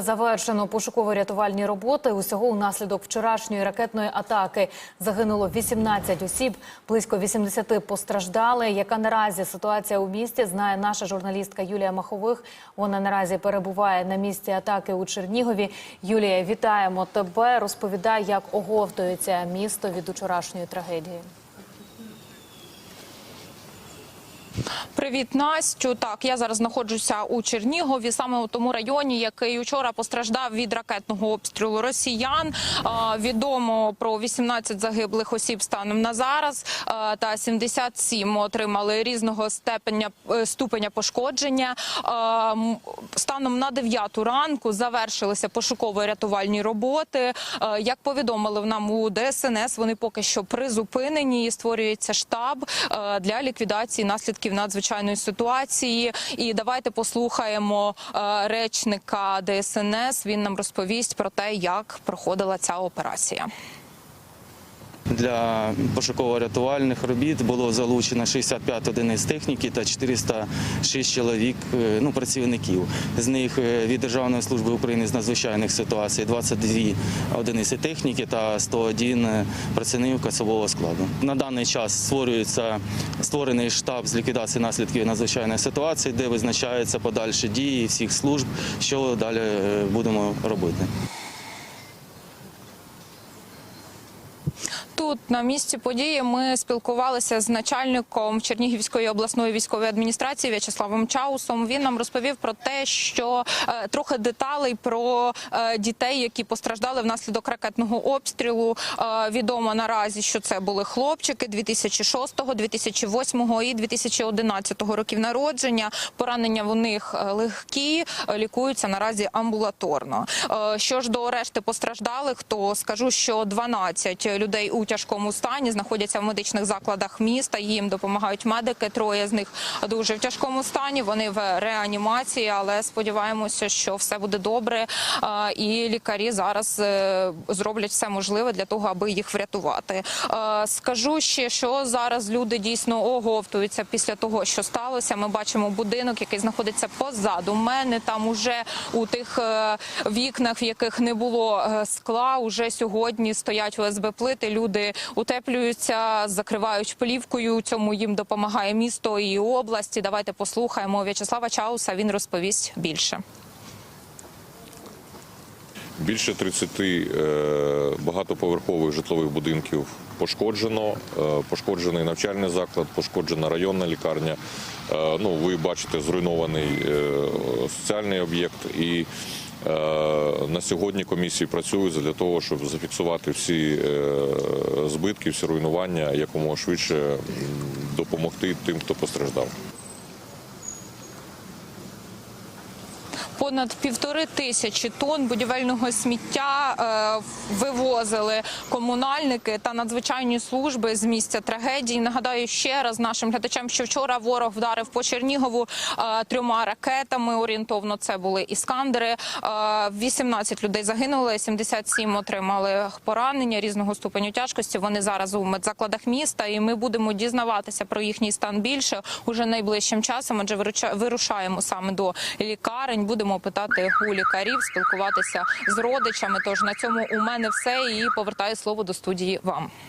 Завершено пошуково-рятувальні роботи. Усього унаслідок вчорашньої ракетної атаки загинуло 18 осіб, близько 80 постраждали. Яка наразі ситуація у місті знає наша журналістка Юлія Махових. Вона наразі перебуває на місці атаки у Чернігові. Юлія, вітаємо тебе. Розповідай, як оговтується місто від учорашньої трагедії. Привіт, Настю. Так, я зараз знаходжуся у Чернігові, саме у тому районі, який учора постраждав від ракетного обстрілу росіян. Відомо про 18 загиблих осіб станом на зараз, та 77 отримали різного степеня е, ступеня пошкодження. Станом на 9 ранку завершилися пошуково-рятувальні роботи. Як повідомили нам у ДСНС, вони поки що призупинені і створюється штаб для ліквідації наслідків надзвичайної ситуації. І давайте послухаємо е, речника ДСНС. Він нам розповість про те, як проходила ця операція. Для пошуково-рятувальних робіт було залучено 65 одиниць техніки та 406 чоловік е, ну, працівників. З них е, від Державної служби України з надзвичайних ситуацій 22 одиниці техніки та 101 працівників касового складу. На даний час створюється створений штаб з ліквідації наслідків надзвичайної ситуації, де визначаються подальші дії всіх служб, що далі е, будемо робити. Тут на місці події ми спілкувалися з начальником Чернігівської обласної військової адміністрації В'ячеславом Чаусом. Він нам розповів про те, що е, трохи деталей про е, дітей, які постраждали внаслідок ракетного обстрілу. Е, відомо наразі, що це були хлопчики 2006, 2008 і 2011 років народження. Поранення в них легкі, лікуються наразі амбулаторно. Що ж до решти постраждалих, то скажу, що 12 людей у тяжкому стані знаходяться в медичних закладах міста. Їм допомагають медики. Троє з них дуже в тяжкому стані. Вони в реанімації, але сподіваємося, що все буде добре. І лікарі зараз е, зроблять все можливе для того, аби їх врятувати. Скажу ще, що зараз люди дійсно оговтуються після того, що сталося. Ми бачимо будинок, який знаходиться позаду мене. Там уже у тих е, вікнах, в яких не було е, скла, уже сьогодні стоять ОСБ плити. Люди утеплюються, закривають плівкою. Цьому їм допомагає місто і область. І Давайте послухаємо В'ячеслава Чауса. Він розповість більше. Більше 30 е, багатоповерхових житлових будинків пошкоджено. Е, Пошкоджений навчальний заклад, пошкоджена районна лікарня. Е, Ну, ви бачите, зруйнований соціальний об'єкт. І на сьогодні комісії працюють для того, щоб зафіксувати всі е, збитки, всі руйнування, якомога швидше допомогти тим, хто постраждав. Понад півтори тисячі тонн будівельного сміття е, вивозили комунальники та надзвичайні служби з місця трагедії. Нагадаю ще раз нашим глядачам, що вчора ворог вдарив по Чернігову е, трьома ракетами. Орієнтовно це були іскандери. Е, 18 людей загинули, 77 отримали поранення різного ступеню тяжкості. Вони зараз у медзакладах міста, і ми будемо дізнаватися про їхній стан більше уже найближчим часом. Адже вирушаємо саме до лікарень. Будемо питати у лікарів, спілкуватися з родичами. Тож на цьому у мене все і повертаю слово до студії вам.